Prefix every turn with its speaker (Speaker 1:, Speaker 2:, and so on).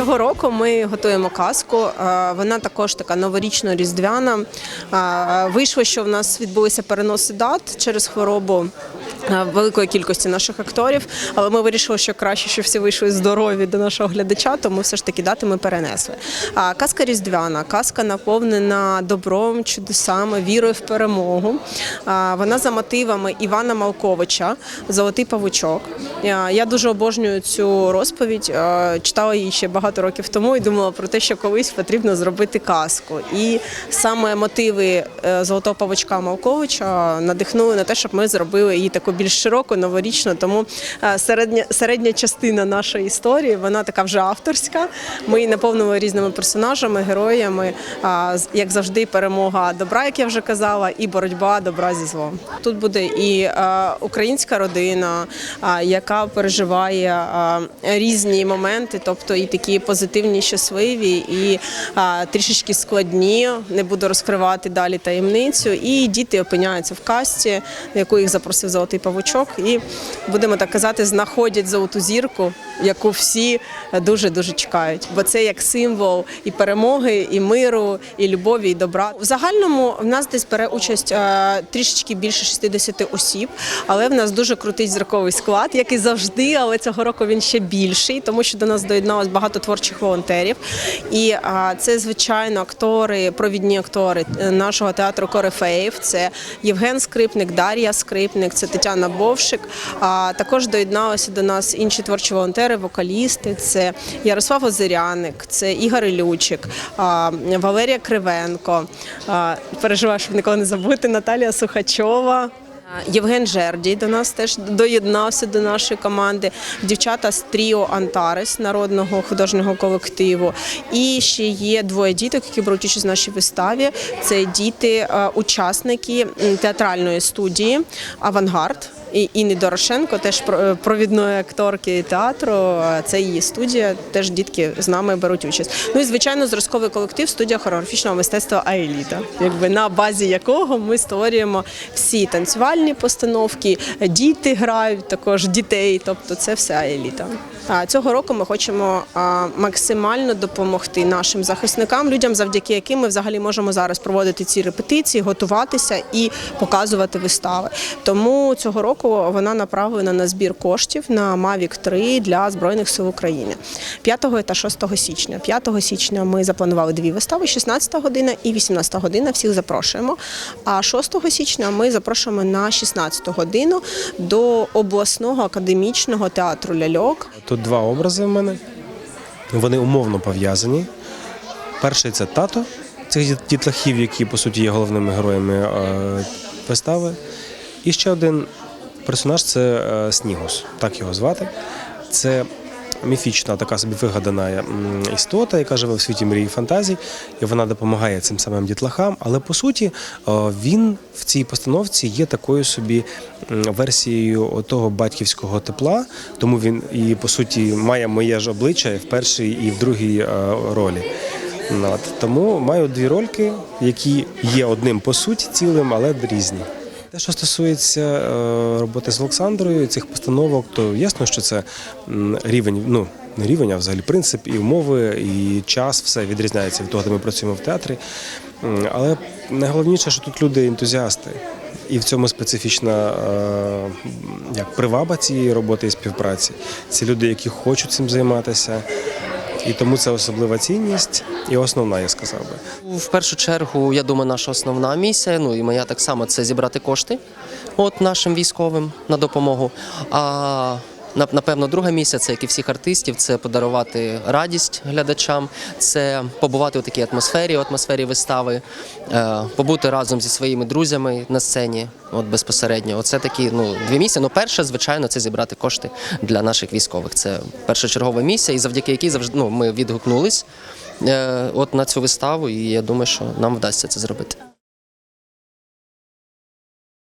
Speaker 1: Цього року ми готуємо казку. Е, Вона також така новорічно-різдвяна. Е, Вийшло, що в нас відбулися переноси дат через хворобу. Е, Великої кількості наших акторів, але ми вирішили, що краще, щоб всі вийшли здорові до нашого глядача, тому все ж таки дати ми перенесли. А казка різдвяна, казка наповнена добром, чудесами, вірою в перемогу. А, Вона за мотивами Івана Малковича Золотий павучок. Я, дуже обожнюю цю розповідь. Читала її ще багато років тому і думала про те, що колись потрібно зробити казку. І саме мотиви е, Золотого павучка Малковича надихнули на те, щоб ми зробили її таку більш широку, новорічну. Тому е, середня, середня частина нашої історії вона така вже авторська. Ми її наповнили різними персонажами, героями. Як завжди, перемога добра, як я вже казала, і боротьба добра зі злом. Тут буде і е, українська родина, яка переживає різні моменти, тобто і такі позитивні, щасливі, і трішечки складні. Не буду розкривати далі таємницю. І діти опиняються в касті, яку їх запросив золотий павучок. І будемо так казати, знаходять золоту зірку, яку всі дуже дуже чекають. Бо це як символ і перемоги, і миру, і любові, і добра. В загальному в нас десь бере участь е, трішечки більше 60 осіб, але в нас дуже крутий зірковий склад, як і завжди, але цього року він ще більший, тому що до нас доєдналось багато творчих волонтерів. І е, це, звичайно, актори, провідні актори е, нашого театру Корифеїв. Це Євген Скрипник, Дар'я Скрипник, це Тетяна Бовшик. А також доєдналися до нас інші творчі волонтери, вокалісти. Це Ярослав Озеряник, це Ігор Ілючик, Валерія Кривенко. Переживаю, щоб нікого не забути. Наталія Сухачова. Євген Жердій до нас теж доєднався до нашої команди. Дівчата з тріо Антарес народного художнього колективу. І ще є двоє діток, які беруть участь в нашій виставі. Це діти, е, учасники театральної студії Авангард. І Інни Дорошенко, теж е, провідної акторки театру. Це її студія. Теж дітки з нами беруть участь. Ну і звичайно, зразковий колектив студія хореографічного мистецтва Аеліта, якби на базі якого ми створюємо всі танцювальні постановки, діти грають також дітей. Тобто, це все Аеліта. А цього року ми хочемо максимально допомогти нашим захисникам, людям, завдяки яким ми взагалі можемо зараз проводити ці репетиції, готуватися і показувати вистави. Тому цього року вона направлена на збір коштів на Mavic 3 для збройних сил України 5 та 6 січня. 5 січня ми запланували дві вистави: 16 година і 18 година. Всіх запрошуємо. А 6 січня ми запрошуємо на 16 годину до обласного академічного театру ляльок.
Speaker 2: Тут два образи в мене. Вони умовно пов'язані. Перший це тато цих діт- дітлахів, які по суті є головними героями е, вистави. І ще один персонаж це е, Снігус, так його звати. Це міфічна, така собі вигадана істота, яка живе в світі мрії і фантазій, і вона допомагає цим самим дітлахам. Але по суті, е, він в цій постановці є такою собі версією того батьківського тепла, тому він і по суті має моє ж обличчя в першій і в другій е, ролі. Тому маю дві рольки, які є одним по суті цілим, але різні. Те, що стосується е, роботи з Олександрою, цих постановок, то ясно, що це рівень, ну не рівень, а взагалі принцип і умови, і час, все відрізняється від того, де ми працюємо в театрі. Але найголовніше, що тут люди ентузіасти. І в цьому специфічна е, як приваба цієї роботи і співпраці. Це люди, які хочуть цим займатися. І тому це особлива цінність і основна, я сказав би.
Speaker 3: В першу чергу, я думаю, наша основна місія, ну і моя так само, це зібрати кошти от нашим військовим на допомогу. А напевно, друга місія, це як і всіх артистів, це подарувати радість глядачам, це побувати у такій атмосфері, у атмосфері вистави, е, побути разом зі своїми друзями на сцені, от безпосередньо. Оце такі ну дві місії. Ну, перше, звичайно, це зібрати кошти для наших військових. Це першочергова місія, і завдяки якій завжди ну, ми відгукнулись е, от на цю виставу, і я думаю, що нам вдасться це зробити.